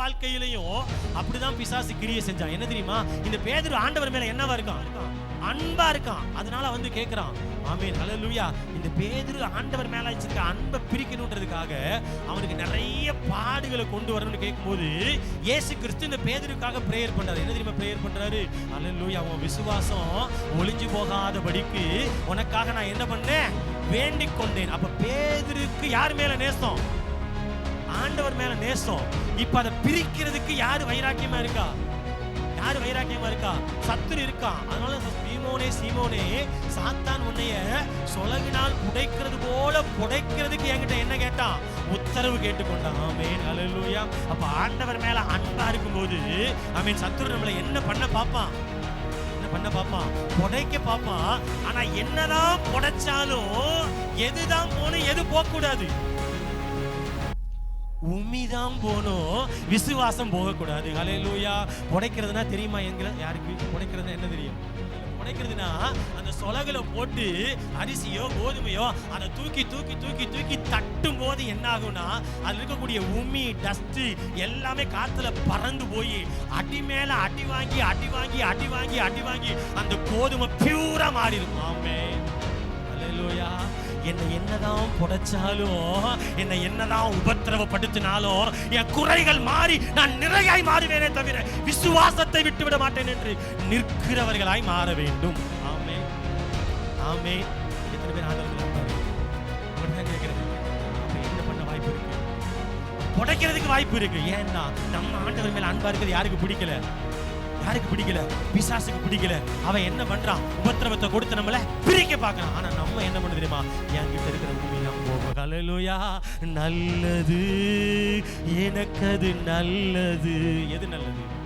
வாழ்க்கையிலையும் அப்படிதான் பிசாசு கிரியை செஞ்சான். என்ன தெரியுமா? இந்த பேதர் ஆண்டவர் மேல என்னவா இருக்கான்? அன்பா இருக்கான். அதனால வந்து கேட்கிறான் ஆமே ஹalleluya. இந்த பேதுரு ஆண்டவர் மேல வச்சிருக்க அன்பை பிரிக்கணுன்றதுக்காக அவனுக்கு நிறைய பாடுகளை கொண்டு வரணும்னு கேட்கும்போது இயேசு கிறிஸ்து இந்த பேதருக்காக பிரேயர் பண்றாரு. என்ன தெரியுமா பிரேயர் பண்றாரு? ஹalleluya. அவன் விசுவாசம் ஒளிஞ்சு போகாதபடிக்கு உனக்காக நான் என்ன பண்ணேன்? வேண்டிக் கொண்டேன் அப்ப பேதுருக்கு யார் மேல நேசம்? ஆண்டவர் மேல நேசம். இப்ப அதை பிரிக்கிறதுக்கு யாரு வைராக்கியமா இருக்கா? யாரு வைராக்கியமா இருக்கா? சத்துரு இருக்கான் அதனால சீமோனே சீமோனே சாத்தான் உன்னைய சொலகினால் புடைக்கிறது போல புடைக்கிறதுக்கு என்கிட்ட என்ன கேட்டான்? உத்தரவு கேட்டுக்கொண்டான். ஆமென். ஹalleluya. அப்ப ஆண்டவர் மேல அன்பா இருக்கும்போது ஆமென் சத்துரு நம்மளை என்ன பண்ண பார்ப்பான் என்ன பண்ண பாப்பான்? புடைக்க பாப்பான். ஆனா என்னதான் புடைச்சாலும் எதுதான் போகணும் எது போக உமிதான் போகணும் விசுவாசம் போகக்கூடாது. ஹalleluya. புடைக்கிறதுனா தெரியுமா எங்க யாருக்கு? புடைக்கிறதுனா என்ன தெரியும்? புடைக்கிறதுனா அந்த சொலகுல போட்டு அரிசியோ கோதுமையோ அதை தூக்கி தூக்கி தூக்கி தூக்கி தட்டும் போது என்ன ஆகும்னா அதில் இருக்கக்கூடிய உமி டஸ்ட்டு எல்லாமே காற்றுல பறந்து போய் அடி மேலே அடி வாங்கி அடி வாங்கி அடி வாங்கி அடி வாங்கி அந்த கோதுமை பியூரா மாறிடும். ஆமே ஹalleluya. என்னை என்னதான் புடைச்சாலும் என்னை என்னதான் உபத்திரவப்படுத்தினாலும் என் குறைகள் மாறி நான் நிறையாய் மாறுவேனே தவிர விசுவாசத்தை விட்டு விட மாட்டேன் என்று நிற்கிறவர்களாய் மாற வேண்டும். ஆமே ஆமே எத்தனை பேர் ஆண்டவர்கள் என்ன பண்ண வாய்ப்பு புடைக்கிறதுக்கு வாய்ப்பு இருக்கு. ஏன்னா நம்ம ஆண்டவர் மேல அன்பா இருக்கிறது யாருக்கு பிடிக்கல? யாருக்கு பிடிக்கல? பிசாசுக்கு பிடிக்கல. அவன் என்ன பண்றான்? உபத்திரவத்தை கொடுத்து நம்மள பிரிக்க பார்க்கறான். ஆனா நம்ம என்ன பண்ண தெரியுமா? என்கிட்ட இருக்கிற உண்மையெல்லாம் போகும். நல்லது. எனக்கு அது நல்லது. எது நல்லது?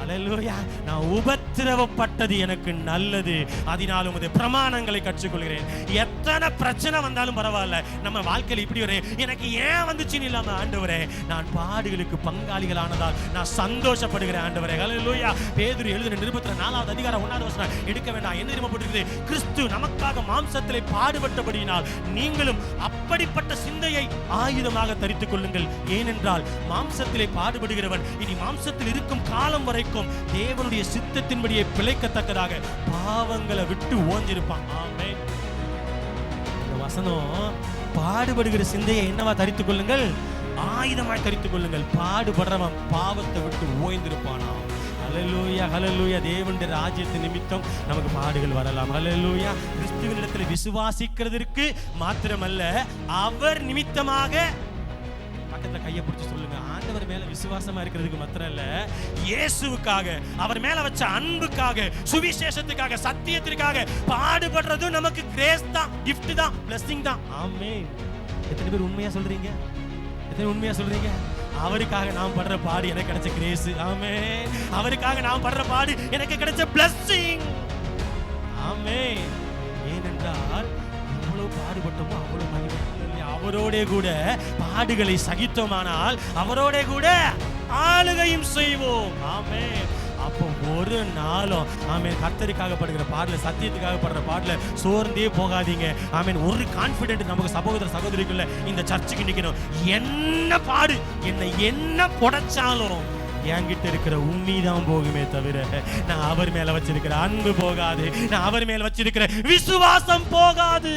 ஹalleluya நான் உபத்திரவப்பட்டது எனக்கு நல்லது. அதனால் உமது பிரமாணங்களை கற்றுக்கொள்கிறேன். எத்தனை பிரச்சனை வந்தாலும் பரவாயில்ல. நம்ம வாழ்க்கையில் இப்படி ஒரு எனக்கு ஏன் வந்துச்சுன்னு இல்லாம ஆண்டவரே நான் பாடுகளுக்கு பங்காளிகளானதால் நான் சந்தோஷப்படுகிறேன் ஆண்டவரே. லூயா பேதுரு எழுதின நிருபத்தில் நாலாவது அதிகாரம் ஒன்றாவது வசனம் எடுக்க வேண்டாம் என்ன தெரியுமா கிறிஸ்து நமக்காக மாம்சத்திலே பாடுபட்டபடியினால் நீங்களும் அப்படிப்பட்ட சிந்தையை ஆயுதமாக தரித்துக் கொள்ளுங்கள். ஏனென்றால் மாம்சத்திலே பாடுபடுகிறவன் இனி மாம்சத்தில் இருக்கும் காலம் வரைக்கும் தேவனுடைய சித்தத்தின்படியே பிழைக்கத்தக்கதாக பாவங்களை விட்டு ஓஞ்சிருப்பான். ஆமே இந்த வசனம் பாடுபடுகிற சிந்தையை என்னவா தரித்துக் கொள்ளுங்கள்? ஆயுதமாய் தரித்துக் கொள்ளுங்கள். பாடுபடுறவன் பாவத்தை விட்டு ஓய்ந்திருப்பானா? ஹலலூயா ஹலலூயா தேவனுடைய ராஜ்யத்தின் நிமித்தம் நமக்கு பாடுகள் வரலாம். ஹலலூயா கிறிஸ்துவனிடத்தில் விசுவாசிக்கிறதற்கு மாத்திரமல்ல அவர் நிமித்தமாக பக்கத்தில் கையை பிடிச்சி சொல்லுங்க. ஆண் விசுவாசமா இருக்கிறதுக்கு மாத்திரம் இல்ல இயேசுவுக்காக அவர் மேல வச்ச அன்புக்காக சுவிசேஷத்துக்காக சத்தியத்திற்காக பாடுபடுறதும் நமக்கு கிரேஸ் தான் கிஃப்ட் தான் பிளஸிங் தான். ஆமே எத்தனை பேர் உண்மையா சொல்றீங்க? எத்தனை உண்மையா சொல்றீங்க? அவருக்காக நாம் படுற பாடு எனக்கு கிடைச்ச கிரேஸ் ஆமே அவருக்காக நாம் படுற பாடு எனக்கு கிடைச்ச blessing. ஆமே ஏனென்றால் பாடுபட்டோமோ அவ்வளவு மகிமை. அவரோட கூட பாடுகளை சகித்தோமானால் அவரோட கூட ஆளுகையும் செய்வோம். ஆமே அப்போ ஒரு நாளும் ஆமீன் கர்த்தருக்காக படுகிற பாடல சத்தியத்துக்காக படுற பாடல சோர்ந்தே போகாதீங்க. ஆமீன். ஒரு கான்ஃபிடென்ட் நமக்கு சகோதர சகோதரிக்குள்ள இந்த சர்ச்சுக்கு நிற்கணும் என்ன பாடு என்ன என்ன புடைச்சாலும் என்கிட்ட இருக்கிற உண்மை தான் போகுமே தவிர நான் அவர் மேல வச்சிருக்கிற அன்பு போகாது. நான் அவர் மேல வச்சிருக்கிற விசுவாசம் போகாது.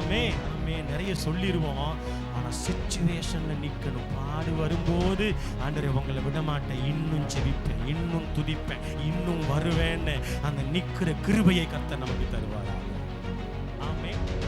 ஆமே ஆமே நிறைய சொல்லிடுவோம் ஆனால் சுச்சுவேஷனில் நிற்கணும் பாடு வரும்போது ஆண்டரை உங்களை விடமாட்டேன். இன்னும் செவிப்பேன் இன்னும் துதிப்பேன். இன்னும் வருவேன்னு. அந்த நிற்கிற கிருபையை கத்த நமக்கு தருவாரா